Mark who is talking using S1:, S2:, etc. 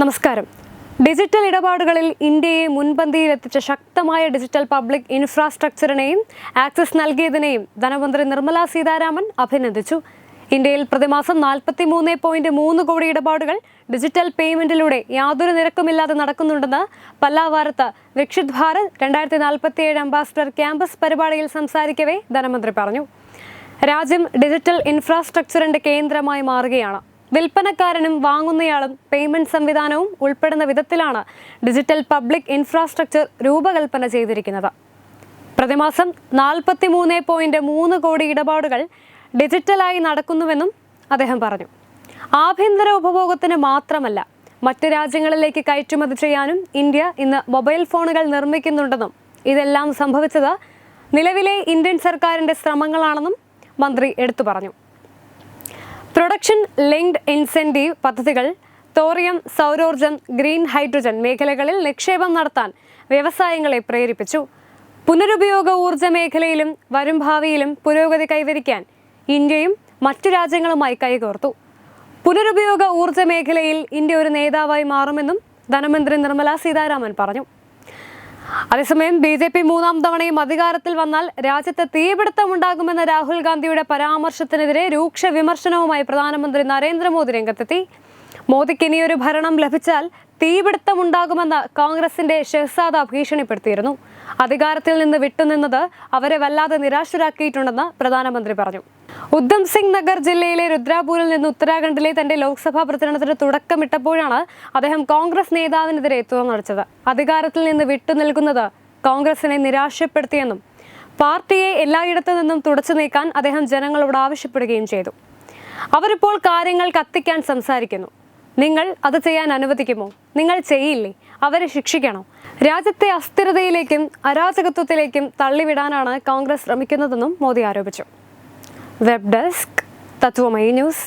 S1: നമസ്കാരം. ഡിജിറ്റൽ ഇടപാടുകളിൽ ഇന്ത്യയെ മുൻപന്തിയിലെത്തിച്ച ശക്തമായ ഡിജിറ്റൽ പബ്ലിക് ഇൻഫ്രാസ്ട്രക്ചറിനെയും ആക്സസ് നൽകിയതിനെയും ധനമന്ത്രി നിർമ്മല സീതാരാമൻ അഭിനന്ദിച്ചു. ഇന്ത്യയിൽ പ്രതിമാസം നാൽപ്പത്തി മൂന്ന് പോയിന്റ് മൂന്ന് കോടി ഇടപാടുകൾ ഡിജിറ്റൽ പേയ്മെന്റിലൂടെ യാതൊരു നിരക്കുമില്ലാതെ നടക്കുന്നുണ്ടെന്ന് പല്ലാവാരത്ത് വിക്ഷിത് ഭാരത് രണ്ടായിരത്തി നാൽപ്പത്തിയേഴ് അംബാസിഡർ ക്യാമ്പസ് പരിപാടിയിൽ സംസാരിക്കവേ ധനമന്ത്രി പറഞ്ഞു. രാജ്യം ഡിജിറ്റൽ ഇൻഫ്രാസ്ട്രക്ചറിന്റെ കേന്ദ്രമായി മാറുകയാണ്. വിൽപ്പനക്കാരനും വാങ്ങുന്നയാളും പേയ്മെന്റ് സംവിധാനവും ഉൾപ്പെടുന്ന വിധത്തിലാണ് ഡിജിറ്റൽ പബ്ലിക് ഇൻഫ്രാസ്ട്രക്ചർ രൂപകൽപ്പന ചെയ്തിരിക്കുന്നത്. പ്രതിമാസം നാൽപ്പത്തി മൂന്ന് പോയിന്റ് മൂന്ന് കോടി ഇടപാടുകൾ ഡിജിറ്റലായി നടക്കുന്നുവെന്നും അദ്ദേഹം പറഞ്ഞു. ആഭ്യന്തര ഉപഭോഗത്തിന് മാത്രമല്ല മറ്റ് രാജ്യങ്ങളിലേക്ക് കയറ്റുമതി ചെയ്യാനും ഇന്ത്യ ഇന്ന് മൊബൈൽ ഫോണുകൾ നിർമ്മിക്കുന്നുണ്ടെന്നും ഇതെല്ലാം സംഭവിച്ചത് നിലവിലെ ഇന്ത്യൻ സർക്കാരിന്റെ ശ്രമങ്ങളാണെന്നും മന്ത്രി എടുത്തു പറഞ്ഞു. പ്രൊഡക്ഷൻ ലിങ്ക്ഡ് ഇൻസെന്റീവ് പദ്ധതികൾ തോറിയം സൗരോർജം ഗ്രീൻ ഹൈഡ്രജൻ മേഖലകളിൽ നിക്ഷേപം നടത്താൻ വ്യവസായങ്ങളെ പ്രേരിപ്പിച്ചു. പുനരുപയോഗ ഊർജ മേഖലയിലും വരും ഭാവിയിലും പുരോഗതി കൈവരിക്കാൻ ഇന്ത്യയും മറ്റു രാജ്യങ്ങളുമായി കൈകോർത്തു. പുനരുപയോഗ ഊർജ മേഖലയിൽ ഇന്ത്യ ഒരു നേതാവായി മാറുമെന്നും ധനമന്ത്രി നിർമ്മല സീതാരാമൻ പറഞ്ഞു. അതേസമയം ബി ജെ പി മൂന്നാം തവണയും അധികാരത്തിൽ വന്നാൽ രാജ്യത്ത് തീപിടുത്തമുണ്ടാകുമെന്ന രാഹുൽ ഗാന്ധിയുടെ പരാമർശത്തിനെതിരെ രൂക്ഷ വിമർശനവുമായി പ്രധാനമന്ത്രി നരേന്ദ്രമോദി രംഗത്തെത്തി. മോദിക്ക് ഇനിയൊരു ഭരണം ലഭിച്ചാൽ തീപിടുത്തമുണ്ടാകുമെന്ന് കോൺഗ്രസിന്റെ ഷെഹ്സാദ ഭീഷണിപ്പെടുത്തിയിരുന്നു. അധികാരത്തിൽ നിന്ന് വിട്ടുനിന്നത് അവരെ വല്ലാതെ നിരാശരാക്കിയിട്ടുണ്ടെന്ന് പ്രധാനമന്ത്രി പറഞ്ഞു. ഉദ്ധം സിംഗ് നഗർ ജില്ലയിലെ രുദ്രാപൂരിൽ നിന്ന് ഉത്തരാഖണ്ഡിലെ തന്റെ ലോക്സഭാ പ്രചരണത്തിന് തുടക്കമിട്ടപ്പോഴാണ് അദ്ദേഹം കോൺഗ്രസ് നേതാവിനെതിരെ നടിച്ചത് അധികാരത്തിൽ നിന്ന് വിട്ടുനിൽക്കുന്നത് കോൺഗ്രസിനെ നിരാശപ്പെടുത്തിയെന്നും പാർട്ടിയെ എല്ലായിടത്തു നിന്നും തുടച്ചു നീക്കാൻ അദ്ദേഹം ജനങ്ങളോട് ആവശ്യപ്പെടുകയും ചെയ്തു. അവരിപ്പോൾ കാര്യങ്ങൾ കത്തിക്കാൻ സംസാരിക്കുന്നു. നിങ്ങൾ അത് ചെയ്യാൻ അനുവദിക്കുമോ? നിങ്ങൾ ചെയ്യില്ലേ? അവരെ ശിക്ഷിക്കണോ. രാജ്യത്തെ അസ്ഥിരതയിലേക്കും അരാജകത്വത്തിലേക്കും തള്ളിവിടാനാണ് കോൺഗ്രസ് ശ്രമിക്കുന്നതെന്നും മോദി ആരോപിച്ചു. Web desk Tatwamayi news.